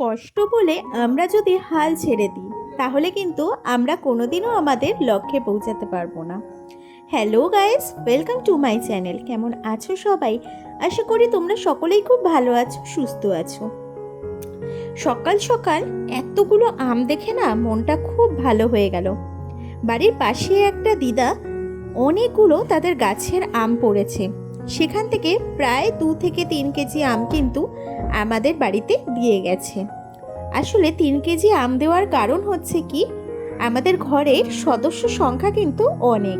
কষ্ট বলে আমরা যদি হাল ছেড়ে দিই, তাহলে কিন্তু আমরা কোনোদিনও আমাদের লক্ষ্যে পৌঁছাতে পারব না। Hello guys welcome to my channel কেমন আছো সবাই? আশা করি তোমরা সকলেই খুব ভালো আছো, সুস্থ আছো। সকাল সকাল এতগুলো আম দেখে না মনটা খুব ভালো হয়ে গেল। বাড়ির পাশে একটা দিদা অনেকগুলো তাদের গাছের আম পড়েছে। সেখান থেকে প্রায় দু থেকে তিন কেজি আম কিন্তু আমাদের বাড়িতে দিয়ে গেছে। আসলে তিন কেজি আম দেওয়ার কারণ হচ্ছে কি? আমাদের ঘরের সদস্য সংখ্যা কিন্তু অনেক।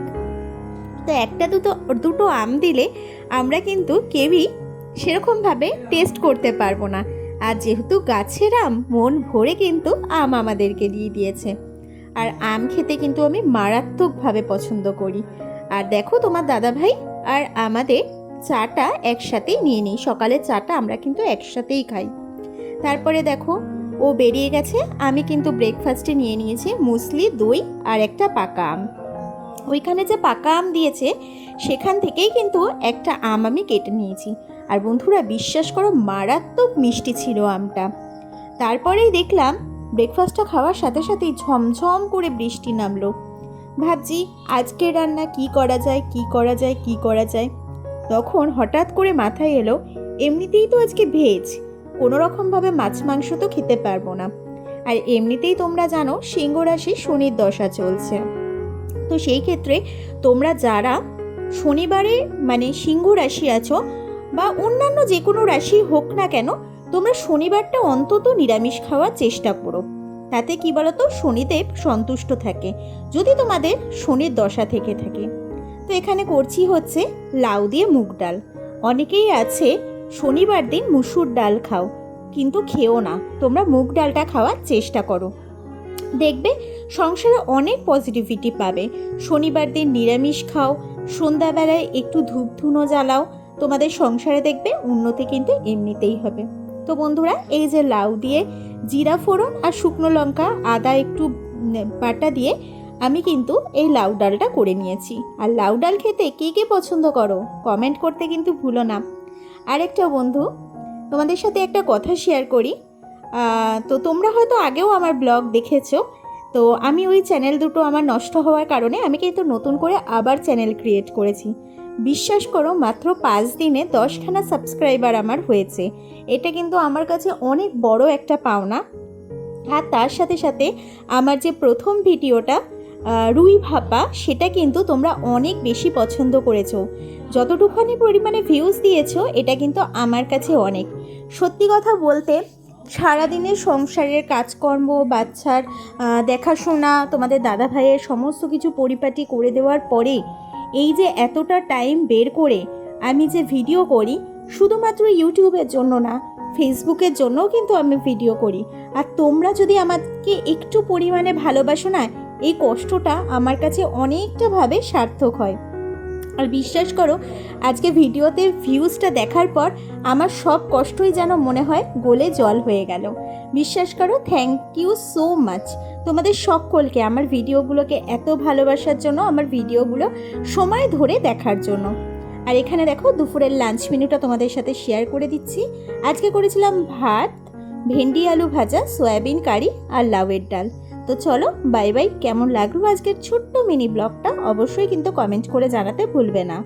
তো একটা দুটো দুটো আম দিলে আমরা কিন্তু কেউই সেরকমভাবে টেস্ট করতে পারব না। আর যেহেতু গাছের আম, মন ভরে কিন্তু আম আমাদেরকে দিয়ে দিয়েছে। আর আম খেতে কিন্তু আমি মারাত্মকভাবে পছন্দ করি। আর দেখো তোমার দাদা ভাই আর আমাদের চাটা একসাথেই নিয়ে নিই। সকালের চাটা আমরা কিন্তু একসাথেই খাই। তারপরে দেখো, ও বেরিয়ে গেছে, আমি কিন্তু ব্রেকফাস্টে নিয়ে নিয়েছি মুসলি, দই আর একটা পাকা আম। ওইখানে যে পাকা আম দিয়েছে, সেখান থেকেই কিন্তু একটা আম আমি কেটে নিয়েছি। আর বন্ধুরা, বিশ্বাস করো, মারাত্মক মিষ্টি ছিল আমটা। তারপরেই দেখলাম ব্রেকফাস্টটা খাওয়ার সাথে সাথেই ঝমঝম করে বৃষ্টি নামলো। ভাবছি, আজকের রান্না কি করা যায়, কি করা যায়, কি করা যায়? তখন হঠাৎ করে মাথায় এলো, এমনিতেই তো আজকে ভেজ। কোনো রকমভাবে মাছ মাংস তো খেতে পারব না। আর এমনিতেই তোমরা জানো, সিংহ রাশি শনির দশা চলছে। তো সেই ক্ষেত্রে তোমরা যারা শনিবারে মানে সিংহ রাশি আছো বা অন্যান্য যে কোনো রাশি হোক না কেন, তোমরা শনিবারটা অন্তত নিরামিষ খাওয়ার চেষ্টা করো। তাতে কি বলতো? শনিদেব সন্তুষ্ট থাকে। যদি তোমাদের শনির দশা থেকে থাকে। তো এখানে করছি হচ্ছে লাউ দিয়ে মুগ ডাল। অনেকেই আছে, শনিবার দিন মুসুর ডাল খাও, কিন্তু খেও না। তোমরা মুগ ডালটা খাওয়ার চেষ্টা করো। দেখবে সংসারে অনেক পজিটিভিটি পাবে। শনিবার দিন নিরামিষ খাও, সন্ধ্যাবেলায় একটু ধূপ ধুনো জ্বালাও, তোমাদের সংসারে দেখবে উন্নতি কিন্তু এমনিতেই হবে। তো বন্ধুরা, এই যে লাউ দিয়ে জিরা ফোড়ন আর শুকনো লঙ্কা, আদা একটু বাটা দিয়ে আমি কিন্তু এই লাউ ডালটা করে নিয়েছি। আর লাউ ডাল খেতে কে কে পছন্দ করো? কমেন্ট করতে কিন্তু ভুলো না। আরেকটা বন্ধু, তোমাদের সাথে একটা কথা শেয়ার করি। তো তোমরা হয়তো আগেও আমার ব্লগ দেখেছ। তো আমি ওই চ্যানেল দুটো আমার নষ্ট হওয়ার কারণে আমি কিন্তু নতুন করে আবার চ্যানেল ক্রিয়েট করেছি। বিশ্বাস করো, মাত্র পাঁচ দিনে দশখানা সাবস্ক্রাইবার আমার হয়েছে। এটা কিন্তু আমার কাছে অনেক বড় একটা পাওনা। আর তার সাথে সাথে আমার যে প্রথম ভিডিওটা রুই ভাপা, সেটা কিন্তু তোমরা অনেক বেশি পছন্দ করেছ। যতটুখানি পরিমাণে ভিউজ দিয়েছ, এটা কিন্তু আমার কাছে অনেক। সত্যি কথা বলতে, সারাদিনের সংসারের কাজকর্ম, বাচ্চার দেখাশোনা, তোমাদের দাদা ভাইয়ের সমস্ত কিছু পরিপাটি করে দেওয়ার পরে, এই যে এতটা টাইম বের করে আমি যে ভিডিও করি, শুধুমাত্র ইউটিউবের জন্য না ফেসবুকের জন্যও কিন্তু আমি ভিডিও করি। আর তোমরা যদি আমাকে একটু পরিমাণে ভালোবাসো না, এই কষ্টটা আমার কাছে অনেকটাভাবে সার্থক হয়। আর বিশ্বাস করো, আজকে ভিডিওতে ভিউজটা দেখার পর আমার সব কষ্টই যেন মনে হয় গলে জল হয়ে গেল। বিশ্বাস করো থ্যাংক ইউ সো মাচ তোমাদের সকলকে আমার ভিডিওগুলোকে এত ভালোবাসার জন্য, আমার ভিডিওগুলো সময় ধরে দেখার জন্য। আর এখানে দেখো দুপুরের লাঞ্চ মেনুটা তোমাদের সাথে শেয়ার করে দিচ্ছি। আজকে করেছিলাম ভাত, ভেন্ডি আলু ভাজা, সয়াবিন কারি আর লাউয়ের ডাল। তো চলো বাই বাই কেমন লাগল আজকের ছোট্ট মিনি ব্লগটা অবশ্যই কিন্তু কমেন্ট করে জানাতে ভুলবে না।